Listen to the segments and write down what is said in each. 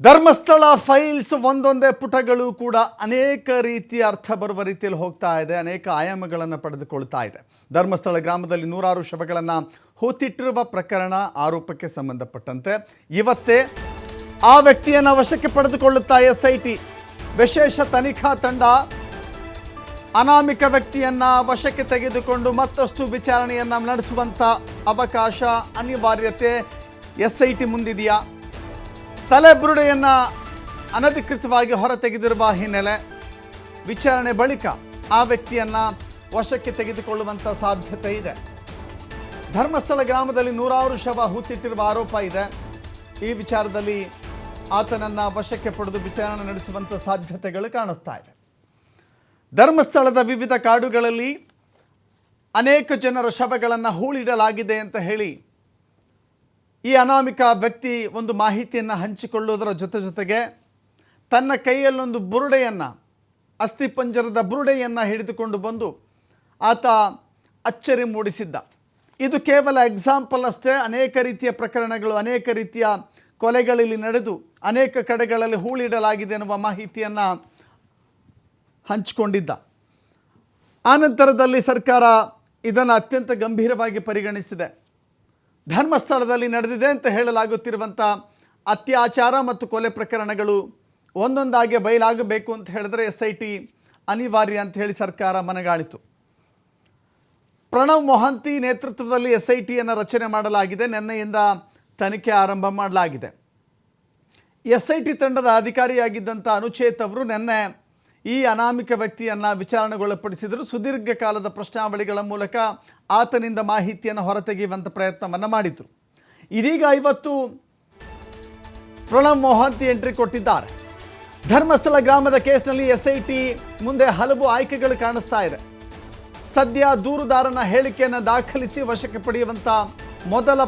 Dharmasthala files ಒಂದೊಂದೇ ಪುಟಗಳು ಕೂಡ ಅನೇಕ ರೀತಿಯ ಅರ್ಥ ಬರುವ ರೀತಿಯಲ್ಲಿ ಹೋಗ್ತಾ ಇದೆ, ಅನೇಕ ಆಯಾಮಗಳನ್ನು ಪಡೆದುಕೊಳ್ತಾ ಇದೆ. ಧರ್ಮಸ್ಥಳ ಗ್ರಾಮದಲ್ಲಿ ನೂರಾರು ಶವಗಳನ್ನು ಹೂತಿಟ್ಟಿರುವ ಪ್ರಕರಣ ಆರೋಪಕ್ಕೆ ಸಂಬಂಧಪಟ್ಟಂತೆ. ಇವತ್ತೇ ಆ ವ್ಯಕ್ತಿಯನ್ನು ವಶಕ್ಕೆ ಪಡೆದುಕೊಳ್ಳುತ್ತಾ ಎಸ್ ಐ ಟಿ ವಿಶೇಷ ತನಿಖಾ ತಂಡ ಅನಾಮಿಕ ವ್ಯಕ್ತಿಯನ್ನ ವಶಕ್ಕೆ ತೆಗೆದುಕೊಂಡು ಮತ್ತಷ್ಟು ವಿಚಾರಣೆಯನ್ನ ನಡೆಸುವಂತ ಅವಕಾಶ ಅನಿವಾರ್ಯತೆ ಎಸ್ ಐ ಟಿ ಮುಂದಿದೆಯಾ? ತಲೆಬುರುಡೆಯನ್ನ ಅನಧಿಕೃತವಾಗಿ ಹೊರತೆಗೆದಿರುವ ಹಿನ್ನೆಲೆ ವಿಚಾರಣೆ ಬಳಿಕ ಆ ವ್ಯಕ್ತಿಯನ್ನು ವಶಕ್ಕೆ ತೆಗೆದುಕೊಳ್ಳುವಂಥ ಸಾಧ್ಯತೆ ಇದೆ. ಧರ್ಮಸ್ಥಳ ಗ್ರಾಮದಲ್ಲಿ ನೂರಾರು ಶವ ಹೂತಿಟ್ಟಿರುವ ಆರೋಪ ಇದೆ. ಈ ವಿಚಾರದಲ್ಲಿ ಆತನನ್ನ ವಶಕ್ಕೆ ಪಡೆದು ವಿಚಾರಣೆ ನಡೆಸುವಂಥ ಸಾಧ್ಯತೆಗಳು ಕಾಣಿಸ್ತಾ ಇದೆ. ಧರ್ಮಸ್ಥಳದ ವಿವಿಧ ಕಾಡುಗಳಲ್ಲಿ ಅನೇಕ ಜನರ ಶವಗಳನ್ನು ಹೂಳಿಡಲಾಗಿದೆ ಅಂತ ಹೇಳಿ ಈ ಅನಾಮಿಕ ವ್ಯಕ್ತಿ ಒಂದು ಮಾಹಿತಿಯನ್ನು ಹಂಚಿಕೊಳ್ಳುವುದರ ಜೊತೆ ಜೊತೆಗೆ ತನ್ನ ಕೈಯಲ್ಲೊಂದು ಬುರುಡೆಯನ್ನು ಅಸ್ಥಿಪಂಜರದ ಬುರುಡೆಯನ್ನು ಹಿಡಿದುಕೊಂಡು ಬಂದು ಆತ ಅಚ್ಚರಿ ಮೂಡಿಸಿದ್ದ. ಇದು ಕೇವಲ ಎಕ್ಸಾಂಪಲ್ ಅಷ್ಟೇ, ಅನೇಕ ರೀತಿಯ ಪ್ರಕರಣಗಳು, ಅನೇಕ ರೀತಿಯ ಕೊಲೆಗಳಲ್ಲಿ ನಡೆದು, ಅನೇಕ ಕಡೆಗಳಲ್ಲಿ ಹೂಳಿಡಲಾಗಿದೆ ಎನ್ನುವ ಮಾಹಿತಿಯನ್ನು ಹಂಚಿಕೊಂಡಿದ್ದ. ಆನಂತರದಲ್ಲಿ ಸರ್ಕಾರ ಇದನ್ನು ಅತ್ಯಂತ ಗಂಭೀರವಾಗಿ ಪರಿಗಣಿಸಿದೆ. ಧರ್ಮಸ್ಥಳದಲ್ಲಿ ನಡೆದಿದೆ ಅಂತ ಹೇಳಲಾಗುತ್ತಿರುವಂಥ ಅತ್ಯಾಚಾರ ಮತ್ತು ಕೊಲೆ ಪ್ರಕರಣಗಳು ಒಂದೊಂದಾಗಿ ಬಯಲಾಗಬೇಕು ಅಂತ ಹೇಳಿದ್ರೆ ಎಸ್ ಐ ಟಿ ಅನಿವಾರ್ಯ ಅಂತ ಹೇಳಿ ಸರ್ಕಾರ ಮನಗಾಣಿತು ಪ್ರಣವ್ ಮೊಹಂತಿ ನೇತೃತ್ವದಲ್ಲಿ ಎಸ್ ಐ ಟಿಯನ್ನು ರಚನೆ ಮಾಡಲಾಗಿದೆ. ನಿನ್ನೆಯಿಂದ ತನಿಖೆ ಆರಂಭ ಮಾಡಲಾಗಿದೆ. ಎಸ್ ಐ ಟಿ ತಂಡದ ಅಧಿಕಾರಿಯಾಗಿದ್ದಂಥ ಅನುಚೇತ್ ಅವರು ನಿನ್ನೆ ಈ ಅನಾಮಿಕ ವ್ಯಕ್ತಿಯನ್ನು ವಿಚಾರಣೆಗೊಳಪಡಿಸಿದರು. ಸುದೀರ್ಘ ಕಾಲದ ಪ್ರಶ್ನಾವಳಿಗಳ ಮೂಲಕ ಆತನಿಂದ ಮಾಹಿತಿಯನ್ನು ಹೊರತೆಗೆಯುವಂಥ ಪ್ರಯತ್ನವನ್ನು ಮಾಡಿದರು. ಇದೀಗ ಇವತ್ತು ಪ್ರಣವ್ ಮೊಹಾಂತಿ ಎಂಟ್ರಿ ಕೊಟ್ಟಿದ್ದಾರೆ. ಧರ್ಮಸ್ಥಳ ಗ್ರಾಮದ ಕೇಸ್ನಲ್ಲಿ ಎಸ್ ಐ ಟಿ ಮುಂದೆ ಹಲವು ಆಯ್ಕೆಗಳು ಕಾಣಿಸ್ತಾ ಇದೆ. ಸದ್ಯ ದೂರುದಾರನ ಹೇಳಿಕೆಯನ್ನು ದಾಖಲಿಸಿ ವಶಕ್ಕೆ ಪಡೆಯುವಂಥ ಮೊದಲ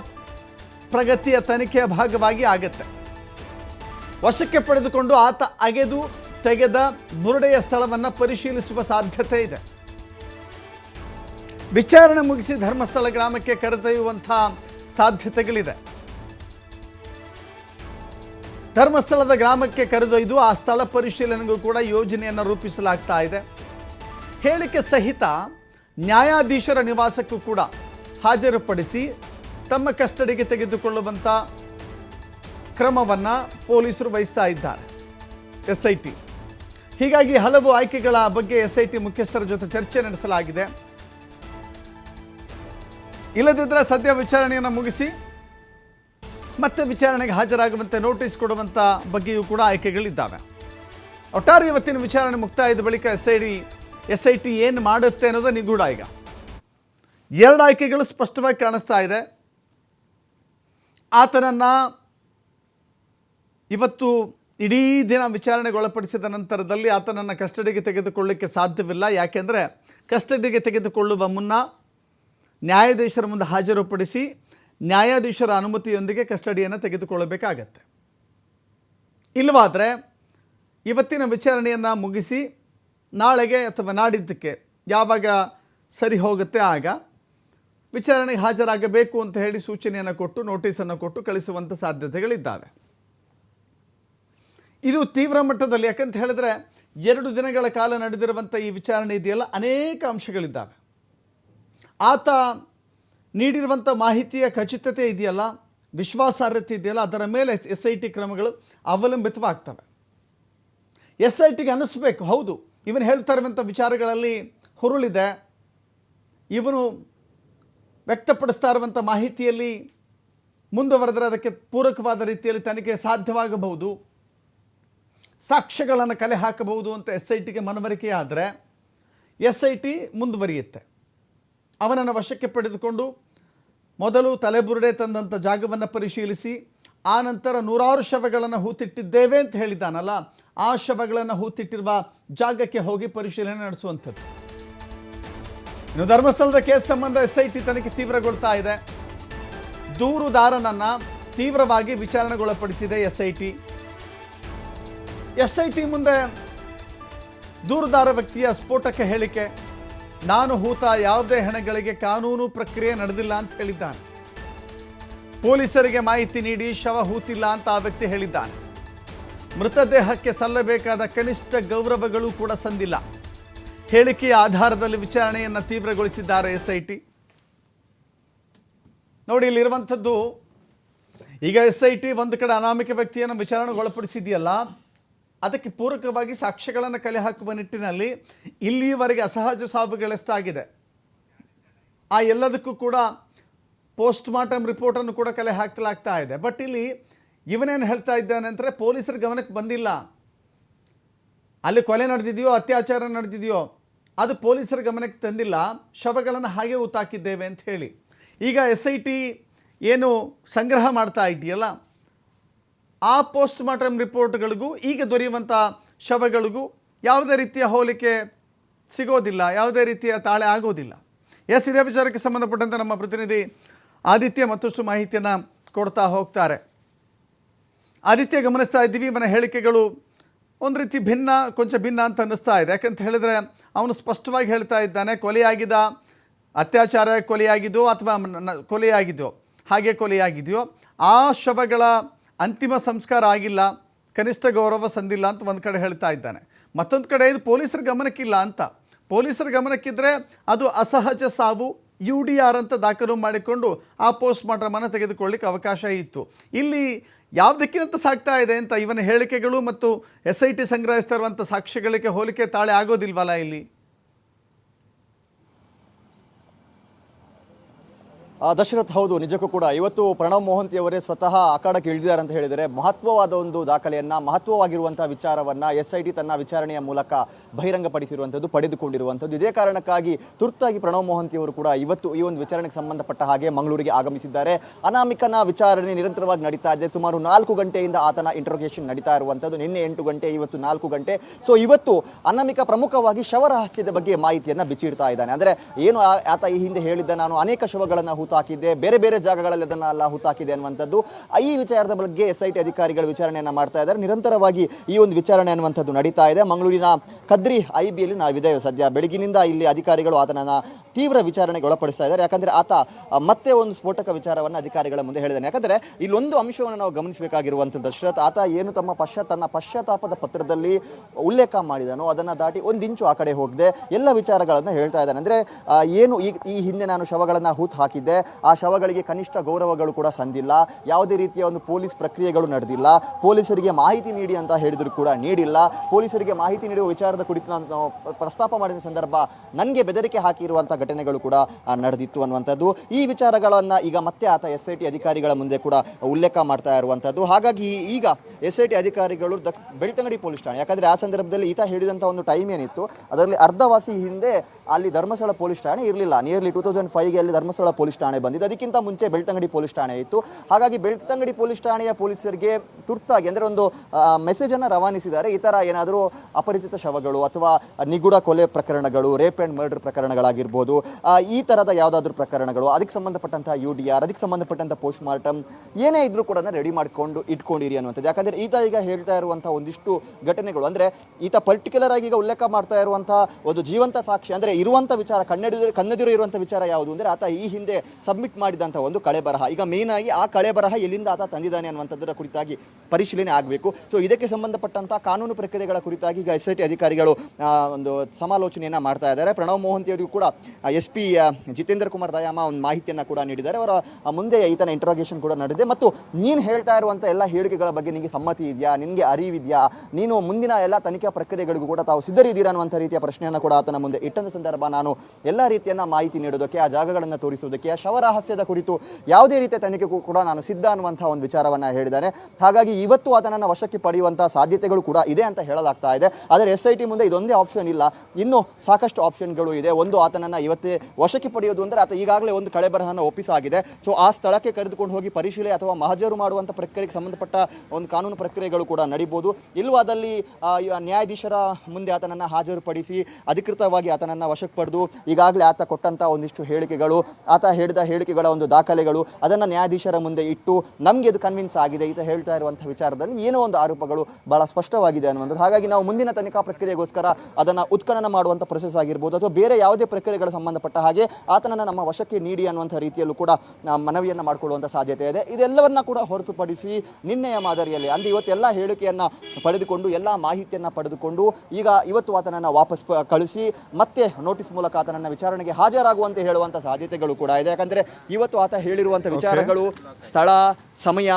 ಪ್ರಗತಿಯ ತನಿಖೆಯ ಭಾಗವಾಗಿ ಆಗುತ್ತೆ. ವಶಕ್ಕೆ ಪಡೆದುಕೊಂಡು ಆತ ಅಗೆದು ತೆಗೆದ ಬುರುಡೆಯ ಸ್ಥಳವನ್ನು ಪರಿಶೀಲಿಸುವ ಸಾಧ್ಯತೆ ಇದೆ. ವಿಚಾರಣೆ ಮುಗಿಸಿ ಧರ್ಮಸ್ಥಳ ಗ್ರಾಮಕ್ಕೆ ಕರೆದೊಯ್ಯುವಂಥ ಸಾಧ್ಯತೆಗಳಿದೆ. ಧರ್ಮಸ್ಥಳದ ಗ್ರಾಮಕ್ಕೆ ಕರೆದೊಯ್ದು ಆ ಸ್ಥಳ ಪರಿಶೀಲನೆಗೂ ಕೂಡ ಯೋಜನೆಯನ್ನು ರೂಪಿಸಲಾಗ್ತಾ ಇದೆ. ಹೇಳಿಕೆ ಸಹಿತ ನ್ಯಾಯಾಧೀಶರ ನಿವಾಸಕ್ಕೂ ಕೂಡ ಹಾಜರುಪಡಿಸಿ ತಮ್ಮ ಕಸ್ಟಡಿಗೆ ತೆಗೆದುಕೊಳ್ಳುವಂಥ ಕ್ರಮವನ್ನು ಪೊಲೀಸರು ವಹಿಸ್ತಾ ಇದ್ದಾರೆ. ಎಸ್ ಹೀಗಾಗಿ ಹಲವು ಆಯ್ಕೆಗಳ ಬಗ್ಗೆ ಎಸ್ಐಟಿ ಮುಖ್ಯಸ್ಥರ ಜೊತೆ ಚರ್ಚೆ ನಡೆಸಲಾಗಿದೆ. ಇಲ್ಲದಿದ್ದರೆ ಸದ್ಯ ವಿಚಾರಣೆಯನ್ನು ಮುಗಿಸಿ, ಮತ್ತೆ ವಿಚಾರಣೆಗೆ ಹಾಜರಾಗುವಂತೆ ನೋಟಿಸ್ ಕೊಡುವಂಥ ಬಗ್ಗೆಯೂ ಕೂಡ ಆಯ್ಕೆಗಳಿದ್ದಾವೆ. ಒಟ್ಟಾರೆ ಇವತ್ತಿನ ವಿಚಾರಣೆ ಮುಕ್ತಾಯದ ಬಳಿಕ S I D S I T ಏನು ಮಾಡುತ್ತೆ ಅನ್ನೋದು ನಿಗೂಢ ಈಗ. ಎರಡು ಆಯ್ಕೆಗಳು ಸ್ಪಷ್ಟವಾಗಿ ಕಾಣಿಸ್ತಾ ಇದೆ. ಆತನನ್ನು ಇವತ್ತು ಇಡೀ ದಿನ ವಿಚಾರಣೆಗೆ ಒಳಪಡಿಸಿದ ನಂತರದಲ್ಲಿ ಆತನನ್ನು ಕಸ್ಟಡಿಗೆ ತೆಗೆದುಕೊಳ್ಳಿಕ್ಕೆ ಸಾಧ್ಯವಿಲ್ಲ. ಯಾಕೆಂದರೆ ಕಸ್ಟಡಿಗೆ ತೆಗೆದುಕೊಳ್ಳುವ ಮುನ್ನ ನ್ಯಾಯಾಧೀಶರ ಮುಂದೆ ಹಾಜರುಪಡಿಸಿ ನ್ಯಾಯಾಧೀಶರ ಅನುಮತಿಯೊಂದಿಗೆ ಕಸ್ಟಡಿಯನ್ನು ತೆಗೆದುಕೊಳ್ಳಬೇಕಾಗತ್ತೆ. ಇಲ್ಲವಾದರೆ ಇವತ್ತಿನ ವಿಚಾರಣೆಯನ್ನು ಮುಗಿಸಿ ನಾಳೆಗೆ ಅಥವಾ ನಾಡಿದ್ದಕ್ಕೆ ಯಾವಾಗ ಸರಿ ಹೋಗುತ್ತೆ ಆಗ ವಿಚಾರಣೆಗೆ ಹಾಜರಾಗಬೇಕು ಅಂತ ಹೇಳಿ ಸೂಚನೆಯನ್ನು ಕೊಟ್ಟು, ನೋಟಿಸನ್ನು ಕೊಟ್ಟು ಕಳಿಸುವಂಥ ಸಾಧ್ಯತೆಗಳಿದ್ದಾವೆ. ಇದು ತೀವ್ರ ಮಟ್ಟದಲ್ಲಿ. ಯಾಕಂತ ಹೇಳಿದ್ರೆ ಎರಡು ದಿನಗಳ ಕಾಲ ನಡೆದಿರುವಂಥ ಈ ವಿಚಾರಣೆ ಇದೆಯಲ್ಲ, ಅನೇಕ ಅಂಶಗಳಿದ್ದಾವೆ. ಆತ ನೀಡಿರುವಂಥ ಮಾಹಿತಿಯ ಖಚಿತತೆ ಇದೆಯಲ್ಲ, ವಿಶ್ವಾಸಾರ್ಹತೆ ಇದೆಯಲ್ಲ, ಅದರ ಮೇಲೆ ಎಸ್ ಐ ಟಿ ಕ್ರಮಗಳು ಅವಲಂಬಿತವಾಗ್ತವೆ. ಎಸ್ ಐ ಟಿಗೆ ಅನ್ನಿಸ್ಬೇಕು ಹೌದು, ಇವನು ಹೇಳ್ತಾ ಇರುವಂಥ ವಿಚಾರಗಳಲ್ಲಿ ಹುರುಳಿದೆ. ಇವನು ವ್ಯಕ್ತಪಡಿಸ್ತಾ ಇರುವಂಥ ಮಾಹಿತಿಯಲ್ಲಿ ಮುಂದುವರೆದರೆ ಅದಕ್ಕೆ ಪೂರಕವಾದ ರೀತಿಯಲ್ಲಿ ತನಿಖೆ ಸಾಧ್ಯವಾಗಬಹುದು. ಸಾಕ್ಷ್ಯಗಳನ್ನು ಕಲೆ ಹಾಕಬಹುದು ಅಂತ ಎಸ್ ಐ ಟಿಗೆ ಮನವರಿಕೆ ಆದರೆ ಎಸ್ ಐ ಟಿ ಮುಂದುವರಿಯುತ್ತೆ. ಅವನನ್ನು ವಶಕ್ಕೆ ಪಡೆದುಕೊಂಡು ಮೊದಲು ತಲೆಬುರುಡೆ ತಂದಂಥ ಜಾಗವನ್ನು ಪರಿಶೀಲಿಸಿ, ಆ ನಂತರ ನೂರಾರು ಶವಗಳನ್ನು ಹೂತಿಟ್ಟಿದ್ದೇವೆ ಅಂತ ಹೇಳಿದ್ದಾನಲ್ಲ ಆ ಶವಗಳನ್ನು ಹೂತಿಟ್ಟಿರುವ ಜಾಗಕ್ಕೆ ಹೋಗಿ ಪರಿಶೀಲನೆ ನಡೆಸುವಂಥದ್ದು. ಇನ್ನು ಧರ್ಮಸ್ಥಳದ ಕೇಸ್ ಸಂಬಂಧ ಎಸ್ ಐ ಟಿ ತನಿಖೆ ತೀವ್ರಗೊಳ್ತಾ ಇದೆ. ದೂರುದಾರನನ್ನು ತೀವ್ರವಾಗಿ ವಿಚಾರಣೆಗೊಳಪಡಿಸಿದೆ S I T S I T ಮುಂದೆ ದೂರದಾರ ವ್ಯಕ್ತಿಯ ಸ್ಫೋಟಕ ಹೇಳಿಕೆ. ನಾನು ಹೂತ ಯಾವುದೇ ಹೆಣಗಳಿಗೆ ಕಾನೂನು ಪ್ರಕ್ರಿಯೆ ನಡೆದಿಲ್ಲ ಅಂತ ಹೇಳಿದ್ದಾನೆ. ಪೊಲೀಸರಿಗೆ ಮಾಹಿತಿ ನೀಡಿ ಶವ ಹೂತಿಲ್ಲ ಅಂತ ಆ ವ್ಯಕ್ತಿ ಹೇಳಿದ್ದಾನೆ. ಮೃತದೇಹಕ್ಕೆ ಸಲ್ಲಬೇಕಾದ ಕನಿಷ್ಠ ಗೌರವಗಳು ಕೂಡ ಸಂದಿಲ್ಲ. ಹೇಳಿಕೆಯ ಆಧಾರದಲ್ಲಿ ವಿಚಾರಣೆಯನ್ನು ತೀವ್ರಗೊಳಿಸಿದ್ದಾರೆ ಎಸ್ ಐ ಟಿ ನೋಡಿ, ಇಲ್ಲಿರುವಂಥದ್ದು ಈಗ ಎಸ್ ಐ ಟಿ ಒಂದು ಕಡೆ ಅನಾಮಿಕ ವ್ಯಕ್ತಿಯನ್ನು ವಿಚಾರಣೆಗೆ ಒಳಪಡಿಸಿದೆಯಲ್ಲ ಅದಕ್ಕೆ ಪೂರಕವಾಗಿ ಸಾಕ್ಷ್ಯಗಳನ್ನು ಕಲೆ ಹಾಕುವ ನಿಟ್ಟಿನಲ್ಲಿ ಇಲ್ಲಿಯವರೆಗೆ ಅಸಹಜ ಸಾವುಗಳೆಷ್ಟಾಗಿದೆ. ಆ ಎಲ್ಲದಕ್ಕೂ ಕೂಡ ಪೋಸ್ಟ್ ಮಾರ್ಟಮ್ ರಿಪೋರ್ಟನ್ನು ಕೂಡ ಕಲೆ ಹಾಕಲಾಗ್ತಾ ಇದೆ. ಬಟ್ ಇಲ್ಲಿ ಇವನೇನು ಹೇಳ್ತಾ ಇದ್ದಾನೆ ಅಂದರೆ ಪೊಲೀಸರ ಗಮನಕ್ಕೆ ಬಂದಿಲ್ಲ. ಅಲ್ಲಿ ಕೊಲೆ ನಡೆದಿದೆಯೋ, ಅತ್ಯಾಚಾರ ನಡೆದಿದೆಯೋ, ಅದು ಪೊಲೀಸರ ಗಮನಕ್ಕೆ ತಂದಿಲ್ಲ. ಶವಗಳನ್ನು ಹಾಗೆ ಊತಾಕಿದ್ದೇವೆ ಅಂತ ಹೇಳಿ. ಈಗ ಎಸ್ ಐ ಟಿ ಏನು ಸಂಗ್ರಹ ಮಾಡ್ತಾ ಇದೆಯಲ್ಲ ಆ ಪೋಸ್ಟ್ ಮಾರ್ಟಮ್ ರಿಪೋರ್ಟ್ಗಳಿಗೂ ಈಗ ದೊರೆಯುವಂಥ ಶವಗಳಿಗೂ ಯಾವುದೇ ರೀತಿಯ ಹೋಲಿಕೆ ಸಿಗೋದಿಲ್ಲ, ಯಾವುದೇ ರೀತಿಯ ತಾಳೆ ಆಗೋದಿಲ್ಲ. ಎಸ್ ಇದೇ ವಿಚಾರಕ್ಕೆ ಸಂಬಂಧಪಟ್ಟಂತೆ ನಮ್ಮ ಪ್ರತಿನಿಧಿ ಆದಿತ್ಯ ಮತ್ತಷ್ಟು ಮಾಹಿತಿಯನ್ನು ಕೊಡ್ತಾ ಹೋಗ್ತಾರೆ. ಆದಿತ್ಯ, ಗಮನಿಸ್ತಾ ಇದ್ದೀವಿ, ಇವನ ಹೇಳಿಕೆಗಳು ಒಂದು ರೀತಿ ಭಿನ್ನ, ಕೊಂಚ ಭಿನ್ನ ಅಂತ ಅನ್ನಿಸ್ತಾ ಇದೆ. ಯಾಕಂತ ಹೇಳಿದ್ರೆ ಅವನು ಸ್ಪಷ್ಟವಾಗಿ ಹೇಳ್ತಾ ಇದ್ದಾನೆ, ಕೊಲೆಯಾಗಿದ, ಅತ್ಯಾಚಾರ ಕೊಲೆಯಾಗಿದೋ ಅಥವಾ ಕೊಲೆಯಾಗಿದೆಯೋ ಹಾಗೆ ಕೊಲೆಯಾಗಿದೆಯೋ, ಆ ಶವಗಳ ಅಂತಿಮ ಸಂಸ್ಕಾರ ಆಗಿಲ್ಲ, ಕನಿಷ್ಠ ಗೌರವ ಸಂದಿಲ್ಲ ಅಂತ ಒಂದು ಕಡೆ ಹೇಳ್ತಾ ಇದ್ದಾನೆ. ಮತ್ತೊಂದು ಕಡೆ ಇದು ಪೊಲೀಸರ ಗಮನಕ್ಕಿಲ್ಲ ಅಂತ. ಪೊಲೀಸರ ಗಮನಕ್ಕಿದ್ರೆ ಅದು ಅಸಹಜ ಸಾವು, ಯು ಡಿ ಆರ್ ಅಂತ ದಾಖಲು ಮಾಡಿಕೊಂಡು ಆ ಪೋಸ್ಟ್ ಮಾರ್ಟಮನ್ನು ತೆಗೆದುಕೊಳ್ಳಿಕ್ಕೆ ಅವಕಾಶ ಇತ್ತು. ಇಲ್ಲಿ ಯಾವ ದಿಕ್ಕಿನಂತ ಸಾಗ್ತಾ ಇದೆ ಅಂತ ಇವನ ಹೇಳಿಕೆಗಳು ಮತ್ತು ಎಸ್ ಐ ಟಿ ಸಂಗ್ರಹಿಸ್ತಾ ಇರುವಂಥ ಸಾಕ್ಷ್ಯಗಳಿಗೆ ಹೋಲಿಕೆ ತಾಳೆ ಆಗೋದಿಲ್ವಲ್ಲ ಇಲ್ಲಿ? ದಶರಥ್ ಹೌದು, ನಿಜಕ್ಕೂ ಕೂಡ. ಇವತ್ತು ಪ್ರಣವ್ ಮೋಹಂತಿ ಅವರೇ ಸ್ವತಃ ಅಖಾಡಕ್ಕೆ ಇಳಿದಿದ್ದಾರೆ ಅಂತ ಹೇಳಿದರೆ ಮಹತ್ವವಾದ ಒಂದು ದಾಖಲೆಯನ್ನು ಮಹತ್ವವಾಗಿರುವಂತಹ ವಿಚಾರವನ್ನ ಎಸ್ ಐ ಟಿ ತನ್ನ ವಿಚಾರಣೆಯ ಮೂಲಕ ಬಹಿರಂಗಪಡಿಸಿರುವಂಥದ್ದು, ಪಡೆದುಕೊಂಡಿರುವಂಥದ್ದು. ಇದೇ ಕಾರಣಕ್ಕಾಗಿ ತುರ್ತಾಗಿ ಪ್ರಣವ್ ಮೋಹಂತಿ ಅವರು ಕೂಡ ಇವತ್ತು ಈ ಒಂದು ವಿಚಾರಣೆಗೆ ಸಂಬಂಧಪಟ್ಟ ಹಾಗೆ ಮಂಗಳೂರಿಗೆ ಆಗಮಿಸಿದ್ದಾರೆ. ಅನಾಮಿಕನ ವಿಚಾರಣೆ ನಿರಂತರವಾಗಿ ನಡೀತಾ ಇದೆ. ಸುಮಾರು ನಾಲ್ಕು ಗಂಟೆಯಿಂದ ಆತನ ಇಂಟ್ರೋಗೇಷನ್ ನಡೀತಾ ಇರುವಂಥದ್ದು. ನಿನ್ನೆ ಎಂಟು ಗಂಟೆ, ಇವತ್ತು ನಾಲ್ಕು ಗಂಟೆ. ಸೊ ಇವತ್ತು ಅನಾಮಿಕ ಪ್ರಮುಖವಾಗಿ ಶವರಹಸ್ಯದ ಬಗ್ಗೆ ಮಾಹಿತಿಯನ್ನು ಬಿಚ್ಚಿಡ್ತಾ ಇದ್ದಾನೆ. ಅಂದರೆ ಏನು ಆತ ಈ ಹಿಂದೆ ಹೇಳಿದ್ದ ನಾನು ಅನೇಕ ಶವಗಳನ್ನ ಹೂತಾಕಿದ್ದೆ ಬೇರೆ ಬೇರೆ ಜಾಗಗಳಲ್ಲಿ ಅದನ್ನೆಲ್ಲ ಹೂತಾಕಿದೆ ಅನ್ನುವಂಥದ್ದು. ಆ ಈ ವಿಚಾರದ ಬಗ್ಗೆ ಎಸ್ ಐ ಟಿ ಅಧಿಕಾರಿಗಳು ವಿಚಾರಣೆಯನ್ನು ಮಾಡ್ತಾ ಇದ್ದಾರೆ. ನಿರಂತರವಾಗಿ ಈ ಒಂದು ವಿಚಾರಣೆ ಅನ್ನುವಂಥದ್ದು ನಡೀತಾ ಇದೆ. ಮಂಗಳೂರಿನ ಕದ್ರಿ ಐ ಬಿಯಲ್ಲಿ ನಾವಿದ್ದೇವೆ ಸದ್ಯ. ಬೆಳಗಿನಿಂದ ಇಲ್ಲಿ ಅಧಿಕಾರಿಗಳು ಆತನನ್ನು ತೀವ್ರ ವಿಚಾರಣೆಗೆ ಒಳಪಡಿಸ್ತಾ ಇದ್ದಾರೆ. ಯಾಕಂದ್ರೆ ಆತ ಮತ್ತೆ ಒಂದು ಸ್ಫೋಟಕ ವಿಚಾರವನ್ನು ಅಧಿಕಾರಿಗಳ ಮುಂದೆ ಹೇಳಿದ್ದಾನೆ ಯಾಕಂದ್ರೆ ಇಲ್ಲೊಂದು ಅಂಶವನ್ನು ನಾವು ಗಮನಿಸಬೇಕಾಗಿರುವಂಥದ್ದು ದಶರಥ್, ಆತ ಏನು ತಮ್ಮ ಪಶ್ಚ, ತನ್ನ ಪಶ್ಚಾತ್ತಾಪದ ಪತ್ರದಲ್ಲಿ ಉಲ್ಲೇಖ ಮಾಡಿದನೋ ಅದನ್ನು ದಾಟಿ ಒಂದಿಂಚು ಆ ಕಡೆ ಹೋಗದೆ ಎಲ್ಲ ವಿಚಾರಗಳನ್ನು ಹೇಳ್ತಾ ಇದ್ದಾನೆ. ಅಂದ್ರೆ ಏನು ಈ ಈ ಹಿಂದೆ ನಾನು ಶವಗಳನ್ನು ಹೂತ್ ಹಾಕಿದ್ದೆ ಆ ಶವಗಳಿಗೆ ಕನಿಷ್ಠ ಗೌರವಗಳು ಕೂಡ ಸಂದಿಲ್ಲ. ಯಾವುದೇ ರೀತಿಯ ಒಂದು ಪೊಲೀಸ್ ಪ್ರಕ್ರಿಯೆಗಳು ನಡೆದಿಲ್ಲ. ಪೊಲೀಸರಿಗೆ ಮಾಹಿತಿ ನೀಡಿ ಅಂತ ಹೇಳಿದ್ರು ಕೂಡ ನೀಡಿಲ್ಲ. ಪೊಲೀಸರಿಗೆ ಮಾಹಿತಿ ನೀಡುವ ವಿಚಾರದ ಕುರಿತು ನಾನು ಪ್ರಸ್ತಾಪ ಮಾಡಿದ ಸಂದರ್ಭ ನನಗೆ ಬೆದರಿಕೆ ಹಾಕಿರುವಂಥ ಘಟನೆಗಳು ಕೂಡ ನಡೆದಿತ್ತು ಅನ್ನುವಂಥದ್ದು. ಈ ವಿಚಾರಗಳನ್ನು ಈಗ ಮತ್ತೆ ಆತ ಎಸ್ ಅಧಿಕಾರಿಗಳ ಮುಂದೆ ಕೂಡ ಉಲ್ಲೇಖ ಮಾಡ್ತಾ ಇರುವಂಥದ್ದು. ಹಾಗಾಗಿ ಈಗ ಎಸ್ ಐ ಅಧಿಕಾರಿಗಳು ದಕ್, ಬೆಳ್ತಂಗಡಿ ಪೊಲೀಸ್ ಠಾಣೆ, ಯಾಕಂದ್ರೆ ಆ ಸಂದರ್ಭದಲ್ಲಿ ಈತ ಹೇಳಿದಂಥ ಒಂದು ಟೈಮ್ ಏನಿತ್ತು, ಅದರಲ್ಲಿ ಅರ್ಧವಾಸಿ ಹಿಂದೆ ಅಲ್ಲಿ ಧರ್ಮಸ್ಥಳ ಪೊಲೀಸ್ ಠಾಣೆ ಇರಲಿಲ್ಲ. ನಿಯರ್ಲಿ ಟೂ ತೌಸಂಡ್ ಫೈವ್ಗೆ ಅಲ್ಲಿ ಧರ್ಮಸ್ಥಳ ಪೊಲೀಸ್ ಠಾಣೆ ಬಂದಿದ್ದು ಅದಕ್ಕಿಂತ ಮುಂಚೆ ಬೆಳ್ತಂಗಡಿ ಪೊಲೀಸ್ ಠಾಣೆ ಇತ್ತು. ಹಾಗಾಗಿ ಬೆಳ್ತಂಗಡಿ ಪೊಲೀಸ್ ಠಾಣೆಯ ಪೊಲೀಸರಿಗೆ ತುರ್ತಾಗಿ ಅಂದರೆ ಒಂದು ಮೆಸೇಜ್ ಅನ್ನು ರವಾನಿಸಿದ್ದಾರೆ. ಈ ಥರ ಏನಾದರೂ ಅಪರಿಚಿತ ಶವಗಳು ಅಥವಾ ನಿಗೂಢ ಕೊಲೆ ಪ್ರಕರಣಗಳು ರೇಪ್ ಅಂಡ್ ಮರ್ಡರ್ ಪ್ರಕರಣಗಳಾಗಿರ್ಬೋದು ಈ ಥರದ ಯಾವುದಾದ್ರೂ ಪ್ರಕರಣಗಳು, ಅದಕ್ಕೆ ಸಂಬಂಧಪಟ್ಟಂತಹ ಯು ಡಿ ಆರ್ ಅದಕ್ಕೆ ಸಂಬಂಧಪಟ್ಟಂಥ ಪೋಸ್ಟ್ ಮಾರ್ಟಮ್ ಏನೇ ಇದ್ರೂ ಕೂಡ ರೆಡಿ ಮಾಡಿಕೊಂಡು ಇಟ್ಕೊಂಡಿರಿ ಅನ್ನುವಂಥದ್ದು. ಯಾಕಂದರೆ ಈತ ಈಗ ಹೇಳ್ತಾ ಇರುವಂಥ ಒಂದಿಷ್ಟು ಘಟನೆಗಳು, ಅಂದರೆ ಈತ ಪರ್ಟಿಕ್ಯುಲರ್ ಆಗಿ ಈಗ ಉಲ್ಲೇಖ ಮಾಡ್ತಾ ಇರುವಂತಹ ಒಂದು ಜೀವಂತ ಸಾಕ್ಷಿ, ಅಂದರೆ ಇರುವಂಥ ವಿಚಾರ ಕನ್ನಡ ಕನ್ನಡಿರು ಇರುವಂಥ ವಿಚಾರ ಯಾವುದು ಅಂದರೆ ಆತ ಈ ಹಿಂದೆ ಸಬ್ಮಿಟ್ ಮಾಡಿದಂಥ ಒಂದು ಕಳೆ ಬರಹ. ಈಗ ಮೇನ್ ಆಗಿ ಆ ಕಳೆ ಬರಹ ಎಲ್ಲಿಂದ ಆತ ತಂದಿದ್ದಾನೆ ಅನ್ನುವಂಥದ್ದರ ಕುರಿತಾಗಿ ಪರಿಶೀಲನೆ ಆಗಬೇಕು. ಸೊ ಇದಕ್ಕೆ ಸಂಬಂಧಪಟ್ಟಂಥ ಕಾನೂನು ಪ್ರಕ್ರಿಯೆಗಳ ಕುರಿತಾಗಿ ಈಗ ಎಸ್ ಐ ಟಿ ಅಧಿಕಾರಿಗಳು ಒಂದು ಸಮಾಲೋಚನೆಯನ್ನು ಮಾಡ್ತಾ ಇದ್ದಾರೆ. ಪ್ರಣವ್ ಮೋಹಂತಿ ಅವರಿಗೂ ಕೂಡ ಎಸ್ ಪಿ ಜಿತೇಂದ್ರ ಕುಮಾರ್ ದಯಾಮ ಒಂದು ಮಾಹಿತಿಯನ್ನು ಕೂಡ ನೀಡಿದ್ದಾರೆ. ಅವರ ಮುಂದೆ ಈತನ ಇಂಟ್ರೋಗೇಷನ್ ಕೂಡ ನಡೆದಿದೆ. ಮತ್ತು ನೀನು ಹೇಳ್ತಾ ಇರುವಂಥ ಎಲ್ಲ ಹೇಳಿಕೆಗಳ ಬಗ್ಗೆ ನಿಮಗೆ ಸಮ್ಮತಿ ಇದೆಯಾ? ನಿನಗೆ ಅರಿವಿದೆಯಾ? ನೀನು ಮುಂದಿನ ಎಲ್ಲ ತನಿಖಾ ಪ್ರಕ್ರಿಯೆಗಳಿಗೂ ಕೂಡ ತಾವು ಸಿದ್ಧರಿದ್ದೀರಾ ಅನ್ನುವಂಥ ರೀತಿಯ ಪ್ರಶ್ನೆಯನ್ನು ಕೂಡ ಆತನ ಮುಂದೆ ಇಟ್ಟಂಥ ಸಂದರ್ಭ ನಾನು ಎಲ್ಲ ರೀತಿಯನ್ನ ಮಾಹಿತಿ ನೀಡೋದಕ್ಕೆ, ಆ ಜಾಗಗಳನ್ನು ತೋರಿಸುವುದಕ್ಕೆ ಶವರಹಸ್ಯದ ಕುರಿತು ಯಾವುದೇ ರೀತಿಯ ತನಿಖೆಗೂ ಕೂಡ ನಾನು ಸಿದ್ಧ ಅನ್ನುವಂಥ ಒಂದು ವಿಚಾರವನ್ನ ಹೇಳಿದ್ದಾನೆ. ಹಾಗಾಗಿ ಇವತ್ತು ಆತನನ್ನು ವಶಕ್ಕೆ ಪಡೆಯುವಂತಹ ಸಾಧ್ಯತೆಗಳು ಕೂಡ ಇದೆ ಅಂತ ಹೇಳಲಾಗ್ತಾ ಇದೆ. ಆದರೆ ಎಸ್ ಐ ಟಿ ಮುಂದೆ ಇದೊಂದೇ ಆಪ್ಷನ್ ಇಲ್ಲ. ಇನ್ನು ಸಾಕಷ್ಟು ಆಪ್ಷನ್ಗಳು ಇದೆ. ಒಂದು ಆತನನ್ನ ಇವತ್ತೇ ವಶಕ್ಕೆ ಪಡೆಯೋದು ಅಂದರೆ ಆತ ಈಗಾಗಲೇ ಒಂದು ಕಳೆ ಬರಹನ ಒಪ್ಪಿಸಾಗಿದೆ. ಸೊ ಆ ಸ್ಥಳಕ್ಕೆ ಕರೆದುಕೊಂಡು ಹೋಗಿ ಪರಿಶೀಲನೆ ಅಥವಾ ಮಹಜರು ಮಾಡುವಂಥ ಪ್ರಕ್ರಿಯೆಗೆ ಸಂಬಂಧಪಟ್ಟ ಒಂದು ಕಾನೂನು ಪ್ರಕ್ರಿಯೆಗಳು ಕೂಡ ನಡೀಬೋದು. ಇಲ್ಲವಾದಲ್ಲಿ ನ್ಯಾಯಾಧೀಶರ ಮುಂದೆ ಆತನನ್ನು ಹಾಜರುಪಡಿಸಿ ಅಧಿಕೃತವಾಗಿ ಆತನನ್ನು ವಶಕ್ಕೆ ಪಡೆದು ಈಗಾಗಲೇ ಆತ ಕೊಟ್ಟಂಥ ಒಂದಿಷ್ಟು ಹೇಳಿಕೆಗಳು, ಆತ ಹೇಳಿದ ನೀಡಿದ ಹೇಳಿಕೆಗಳ ಒಂದು ದಾಖಲೆಗಳು ಅದನ್ನು ನ್ಯಾಯಾಧೀಶರ ಮುಂದೆ ಇಟ್ಟು ನಮಗೆ ಇದು ಕನ್ವಿನ್ಸ್ ಆಗಿದೆ, ಈತ ಹೇಳ್ತಾ ಇರುವಂಥ ವಿಚಾರದಲ್ಲಿ ಏನೋ ಒಂದು ಆರೋಪಗಳು ಬಹಳ ಸ್ಪಷ್ಟವಾಗಿದೆ ಅನ್ನುವಂಥದ್ದು. ಹಾಗಾಗಿ ನಾವು ಮುಂದಿನ ತನಿಖಾ ಪ್ರಕ್ರಿಯೆಗೋಸ್ಕರ ಅದನ್ನು ಉತ್ಖನನ ಮಾಡುವಂಥ ಪ್ರೊಸೆಸ್ ಆಗಿರ್ಬೋದು ಅಥವಾ ಬೇರೆ ಯಾವುದೇ ಪ್ರಕ್ರಿಯೆಗಳು ಸಂಬಂಧಪಟ್ಟ ಹಾಗೆ ಆತನನ್ನು ನಮ್ಮ ವಶಕ್ಕೆ ನೀಡಿ ಅನ್ನುವಂಥ ರೀತಿಯಲ್ಲೂ ಕೂಡ ನಾವು ಮನವಿಯನ್ನು ಮಾಡಿಕೊಳ್ಳುವಂಥ ಸಾಧ್ಯತೆ ಇದೆ. ಇದೆಲ್ಲವನ್ನ ಕೂಡ ಹೊರತುಪಡಿಸಿ ನಿನ್ನೆಯ ಮಾದರಿಯಲ್ಲಿ ಅಲ್ಲಿ ಇವತ್ತು ಎಲ್ಲ ಹೇಳಿಕೆಯನ್ನು ಪಡೆದುಕೊಂಡು, ಎಲ್ಲ ಮಾಹಿತಿಯನ್ನು ಪಡೆದುಕೊಂಡು ಈಗ ಇವತ್ತು ಆತನನ್ನು ವಾಪಸ್ ಕಳಿಸಿ ಮತ್ತೆ ನೋಟಿಸ್ ಮೂಲಕ ಆತನನ್ನು ವಿಚಾರಣೆಗೆ ಹಾಜರಾಗುವಂತೆ ಹೇಳುವಂಥ ಸಾಧ್ಯತೆಗಳು ಕೂಡ ಇದೆ. ಯಾಕಂದ್ರೆ ಇವತ್ತು ಆತ ಹೇಳಿರುವಂಥ ವಿಚಾರಗಳು ಸ್ಥಳ ಸಮಯ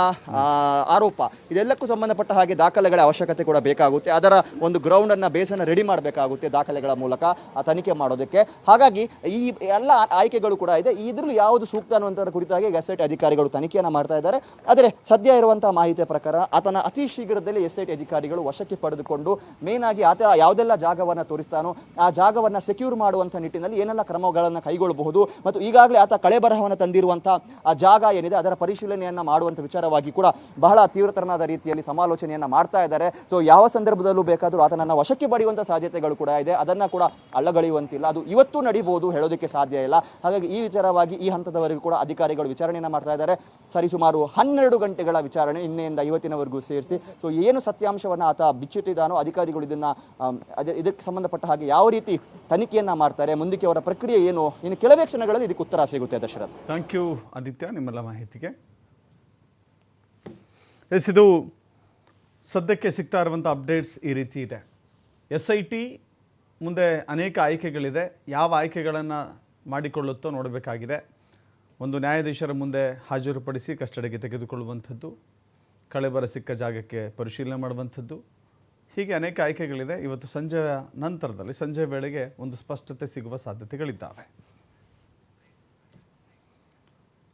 ಆರೋಪ ಇದೆಲ್ಲಕ್ಕೂ ಸಂಬಂಧಪಟ್ಟ ಹಾಗೆ ದಾಖಲೆಗಳ ಅವಶ್ಯಕತೆ ಕೂಡ ಬೇಕಾಗುತ್ತೆ. ಅದರ ಒಂದು ಗ್ರೌಂಡ್ ಅನ್ನ ಬೇಸನ್ನು ರೆಡಿ ಮಾಡಬೇಕಾಗುತ್ತೆ ದಾಖಲೆಗಳ ಮೂಲಕ ಆ ತನಿಖೆ ಮಾಡೋದಕ್ಕೆ. ಹಾಗಾಗಿ ಈ ಎಲ್ಲ ಆಯ್ಕೆಗಳು ಕೂಡ ಇದೆ. ಇದರಲ್ಲಿ ಯಾವುದು ಸೂಕ್ತ ಅನ್ನುವಂಥದ್ರ ಕುರಿತಾಗಿ ಎಸ್ ಐ ಟಿ ಅಧಿಕಾರಿಗಳು ತನಿಖೆಯನ್ನು ಮಾಡ್ತಾ ಇದ್ದಾರೆ. ಆದರೆ ಸದ್ಯ ಇರುವಂಥ ಮಾಹಿತಿಯ ಪ್ರಕಾರ ಆತನ ಅತಿ ಶೀಘ್ರದಲ್ಲಿ ಎಸ್ ಐ ಟಿ ಅಧಿಕಾರಿಗಳು ವಶಕ್ಕೆ ಪಡೆದುಕೊಂಡು ಮೇನ್ ಆಗಿ ಆತ ಯಾವುದೆಲ್ಲ ಜಾಗವನ್ನು ತೋರಿಸ್ತಾನೋ ಆ ಜಾಗವನ್ನು ಸೆಕ್ಯೂರ್ ಮಾಡುವಂಥ ನಿಟ್ಟಿನಲ್ಲಿ ಏನೆಲ್ಲ ಕ್ರಮಗಳನ್ನು ಕೈಗೊಳ್ಳಬಹುದು ಮತ್ತು ಈಗಾಗಲೇ ಆತ ಕಳೆ ಬರಹವನ್ನು ತಂದಿರುವಂಥ ಆ ಜಾಗ ಏನಿದೆ, ಅದರ ಪರಿಶೀಲನೆಯನ್ನು ಮಾಡುವಂಥ ವಿಚಾರವಾಗಿ ಕೂಡ ಬಹಳ ತೀವ್ರತರನಾದ ರೀತಿಯಲ್ಲಿ ಸಮಾಲೋಚನೆಯನ್ನು ಮಾಡ್ತಾ ಇದ್ದಾರೆ. ಸೊ ಯಾವ ಸಂದರ್ಭದಲ್ಲೂ ಬೇಕಾದರೂ ಆತನನ್ನು ವಶಕ್ಕೆ ಪಡೆಯುವಂಥ ಸಾಧ್ಯತೆಗಳು ಕೂಡ ಇದೆ. ಅದನ್ನು ಕೂಡ ಅಳ್ಳಗಳೆಯುವಂತಿಲ್ಲ ಅದು ಇವತ್ತು ನಡೀಬಹುದು ಹೇಳೋದಕ್ಕೆ ಸಾಧ್ಯ ಇಲ್ಲ. ಹಾಗಾಗಿ ಈ ವಿಚಾರವಾಗಿ ಈ ಹಂತದವರೆಗೂ ಕೂಡ ಅಧಿಕಾರಿಗಳು ವಿಚಾರಣೆಯನ್ನು ಮಾಡ್ತಾ ಇದ್ದಾರೆ. ಸರಿಸುಮಾರು ಹನ್ನೆರಡು ಗಂಟೆಗಳ ವಿಚಾರಣೆ ಇನ್ನೆಯಿಂದ ಇವತ್ತಿನವರೆಗೂ ಸೇರಿಸಿ. ಸೊ ಏನು ಸತ್ಯಾಂಶವನ್ನು ಆತ ಬಿಚ್ಚಿಟ್ಟಿದ್ದಾನೋ, ಅಧಿಕಾರಿಗಳು ಇದನ್ನು ಇದಕ್ಕೆ ಸಂಬಂಧಪಟ್ಟ ಹಾಗೆ ಯಾವ ರೀತಿ ತನಿಖೆಯನ್ನು ಮಾಡ್ತಾರೆ, ಮುಂದಕ್ಕೆ ಅವರ ಪ್ರಕ್ರಿಯೆ ಏನು, ಇನ್ನು ಕೆಲವೇ ಕ್ಷಣಗಳಲ್ಲಿ ಇದಕ್ಕೆ ಉತ್ತರ ಸಿಗುತ್ತೆ. ದಶರಥ್. ಥ್ಯಾಂಕ್ ಯು ಆದಿತ್ಯ ನಿಮ್ಮೆಲ್ಲ ಮಾಹಿತಿಗೆ. ಎಸ್ ಇದು ಸದ್ಯಕ್ಕೆ ಸಿಗ್ತಾ ಇರುವಂಥ ಅಪ್ಡೇಟ್ಸ್ ಈ ರೀತಿ ಇದೆ. ಎಸ್ ಐ ಟಿ ಮುಂದೆ ಅನೇಕ ಆಯ್ಕೆಗಳಿದೆ. ಯಾವ ಆಯ್ಕೆಗಳನ್ನು ಮಾಡಿಕೊಳ್ಳುತ್ತೋ ನೋಡಬೇಕಾಗಿದೆ. ಒಂದು ನ್ಯಾಯಾಧೀಶರ ಮುಂದೆ ಹಾಜರುಪಡಿಸಿ ಕಸ್ಟಡಿಗೆ ತೆಗೆದುಕೊಳ್ಳುವಂಥದ್ದು, ಕಳೆಬರ ಸಿಕ್ಕ ಜಾಗಕ್ಕೆ ಪರಿಶೀಲನೆ ಮಾಡುವಂಥದ್ದು. ಹೀಗೆ ಅನೇಕ ಆಯ್ಕೆಗಳಿದೆ. ಇವತ್ತು ಸಂಜೆಯ ನಂತರದಲ್ಲಿ, ಸಂಜೆ ವೇಳೆಗೆ ಒಂದು ಸ್ಪಷ್ಟತೆ ಸಿಗುವ ಸಾಧ್ಯತೆಗಳಿದ್ದಾವೆ.